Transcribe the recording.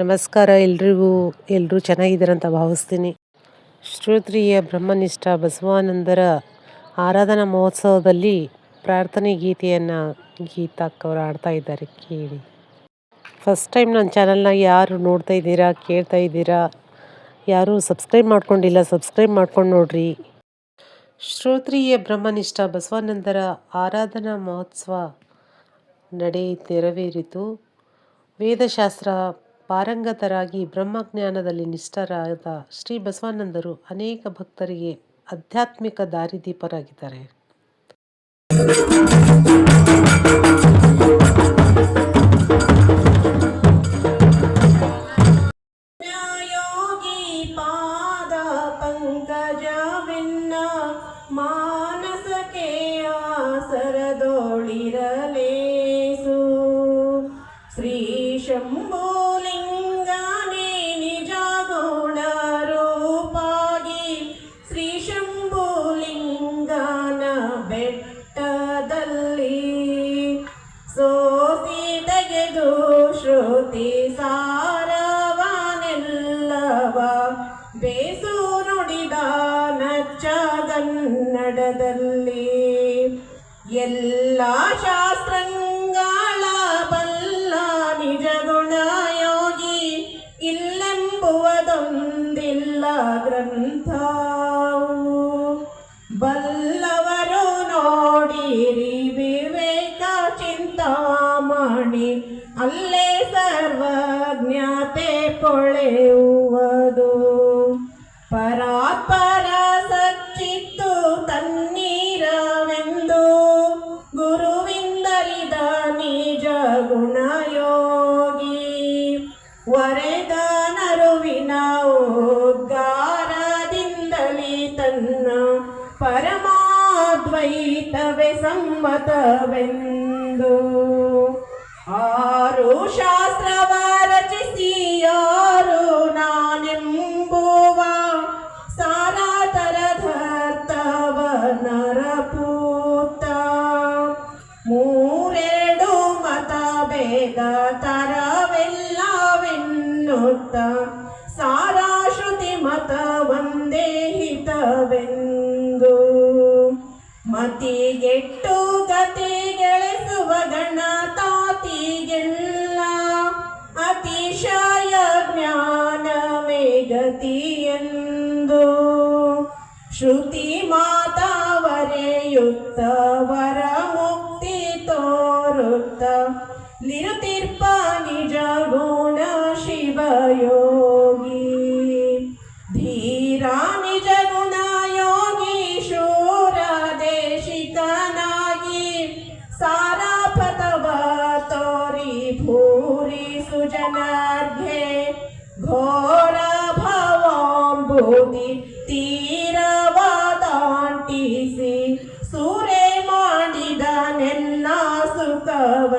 ನಮಸ್ಕಾರ ಎಲ್ರಿಗೂ ಎಲ್ಲರೂ ಚೆನ್ನಾಗಿದ್ದಾರಂತ ಭಾವಿಸ್ತೀನಿ. ಶ್ರೋತ್ರಿಯ ಬ್ರಹ್ಮನಿಷ್ಠ ಬಸವಾನಂದರ ಆರಾಧನಾ ಮಹೋತ್ಸವದಲ್ಲಿ ಪ್ರಾರ್ಥನೆ ಗೀತೆಯನ್ನು ಗೀತಾಕ್ಕವರು ಆಡ್ತಾ ಇದ್ದಾರೆ, ಕೇಳಿ. ಫಸ್ಟ್ ಟೈಮ್ ನನ್ನ ಚಾನಲ್ನ ಯಾರು ನೋಡ್ತಾ ಇದ್ದೀರಾ, ಕೇಳ್ತಾ ಇದ್ದೀರಾ? ಯಾರೂ ಸಬ್ಸ್ಕ್ರೈಬ್ ಮಾಡ್ಕೊಂಡಿಲ್ಲ ಸಬ್ಸ್ಕ್ರೈಬ್ ಮಾಡ್ಕೊಂಡು ನೋಡ್ರಿ. ಶ್ರೋತ್ರಿಯ ಬ್ರಹ್ಮನಿಷ್ಠ ಬಸವಾನಂದರ ಆರಾಧನಾ ಮಹೋತ್ಸವ ನೆರವೇರಿತು ವೇದಶಾಸ್ತ್ರ ಪಾರಂಗತರಾಗಿ ಬ್ರಹ್ಮಜ್ಞಾನದಲ್ಲಿ ನಿಷ್ಠರಾದ ಶ್ರೀ ಬಸವಾನಂದರು ಅನೇಕ ಭಕ್ತರಿಗೆ ಆಧ್ಯಾತ್ಮಿಕ ದಾರಿದೀಪರಾಗಿದ್ದಾರೆ. ಯೋಗಿ ಪಾದ ಶ್ರೀ ಶಂಭುಲಿಂಗನೇ ನಿಜ ಗುಣ ರೂಪಾಗಿ ಶ್ರೀ ಶಂಭುಲಿಂಗನ ಬೆಟ್ಟದಲ್ಲಿ ಸೋಸಿ ತೆಗೆದು ಶ್ರುತಿ ಸಾರವನೆಲ್ಲವ ಬೇಸು ನುಡಿದ ನಚ್ಚ ಎಲ್ಲ ಶಾಸ್ತ್ರಗಳ ಇಲ್ಲೆಂಬುವುದೊಂದಿಲ್ಲ ಗ್ರಂಥವು. ಬಲ್ಲವರು ನೋಡಿರಿ ವಿವೇಕ ಚಿಂತಾಮಣಿ ಅಲ್ಲೇ ಸರ್ವಜ್ಞತೆ ಪೊಳೆಯುವುದು. ಪರಾತ್ಪರ ಪರಮಾದ್ವೈತವೇ ಸಮ್ಮತವೆಂದು. ಆರು ಶಾಸ್ತ್ರವ ರಚಿಸಿ, ಯಾರು ನಾನೆಂಬುವ? ಸಾರಾತರಧರ್ತವ ನರಪೂತ. ಮೂರೆರಡು ಮತ ಬೇಗ ತರವೆಲ್ಲವೆನ್ನುತ್ತ. ಸಾರಾಶ್ರುತಿ ಮತ ಒಂದೇ ಹಿತವೆಂದು ಮತಿಗೆಟ್ಟು ಗಣ ತಾತಿಗೆಲ್ಲ ಅತಿಶಯ ಜ್ಞಾನವೇ ಗತಿಯೆಂದು. ಶ್ರುತಿ ಮಾತಾವರೆಯುತ್ತ ವರ ಮುಕ್ತಿ ತೋರುತ್ತ ನಿರುತಿರ್ಪ ನಿಜ ಗುಣ ಶಿವಯೋಗಿ. ಧೀರ सारा पतव तोरी भूरि सुजनार्घे घोर भवम्बुदि ತೀರವಾದಾಂಟಿಸಿ ಸುರೆ ಮಾಡಿದನೆಲ್ಲ ಸುಖವ